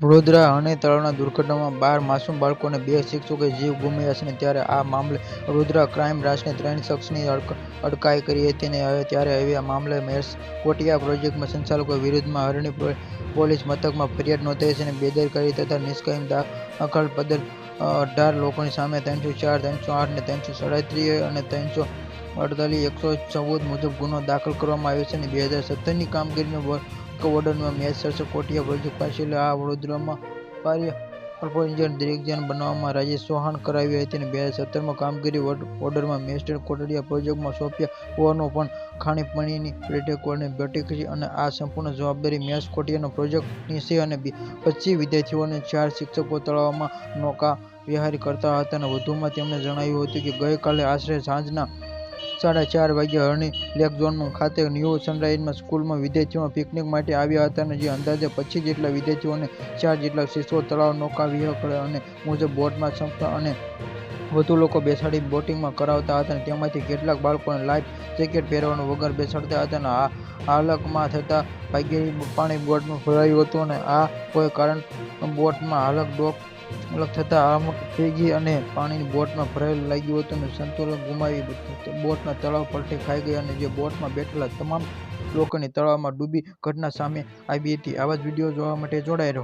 વડોદરા હણી તળાવના દુર્ઘટનામાં બાર માસૂમ બાળકો અને બે શિક્ષકોએ જીવ ગુમાવ્યા છે ત્યારે આ મામલે વડોદરા ક્રાઇમ બ્રાન્ચને ત્રણ શખ્સની અટકાયત કરી હતી અને હવે ત્યારે હવે આ મામલે મેર્સ કોટિયા પ્રોજેક્ટમાં સંચાલકો વિરુદ્ધમાં હરણી પોલીસ મથકમાં ફરિયાદ નોંધાઈ છે અને બેદરકારી તથા નિષ્કાયમ દાખલ બદલ અઢાર લોકોની સામે ત્રણસો ચાર, ત્રણસો આઠ ને ત્રણસો સાડત્રીસ અને ત્રણસો અડતાલીસ, એકસો ચૌદ મુજબ ગુનો દાખલ કરવામાં આવ્યો છે અને બે હજાર સત્તરની કામગીરીનો ઓર્ડરમાં મેચ શાસક કોટિયા પ્રોજેક્ટ પાસે આ વડોદરામાં કાર્ય અલ્પોન્જન ડિરેક્શન બનાવવામાં રાજેશ ચૌહાણ કરાવી હતી અને બે હજાર સત્તરમાં કામગીરી ઓર્ડરમાં મેસ્ટર કોટડિયા પ્રોજેક્ટમાં સોંપ્યા હોવાનું પણ ખાણીપીણીની પ્રેટેકોને બેઠક છે અને આ સંપૂર્ણ જવાબદારી મેસ કોટિયાનો પ્રોજેક્ટની છે અને પચીસ વિદ્યાર્થીઓને ચાર શિક્ષકો તળાવમાં નૌકા વિહારી કરતા હતા અને વધુમાં તેમણે જણાવ્યું હતું કે ગઈકાલે આશરે સાંજના સાડા ચાર વાગ્યે હરણી લેક ઝોન ખાતે ન્યૂ સનરાઇઝમાં સ્કૂલમાં વિદ્યાર્થીઓ પિકનિક માટે આવ્યા હતા અને જે અંદાજે પચીસ જેટલા વિદ્યાર્થીઓને ચાર જેટલા શિક્ષકો તળાવ નૌકા વિહાર કરે અને મુજબ બોટમાં સંપતા અને વધુ લોકો બેસાડી બોટિંગમાં કરાવતા હતા અને તેમાંથી કેટલાક બાળકોને લાઈફ જેકેટ પહેરવાનું વગર બેસાડતા હતા અને આ હાલકમાં થતાં ભાગ્યે પાણી બોટમાં ભરાયું હતું અને આ કોઈ કારણ બોટમાં હાલક ડોક અલગ થતાં આમક થઈ ગઈ અને પાણીની બોટમાં ભરાયેલું લાગ્યું હતું અને સંતુલન ગુમાવી બોટના તળાવ પલટી ખાઈ ગઈ અને જે બોટમાં બેઠેલા તમામ લોકોની તળાવમાં ડૂબી ઘટના સામે આવી હતી. આવા જ વીડિયો જોવા માટે રહો.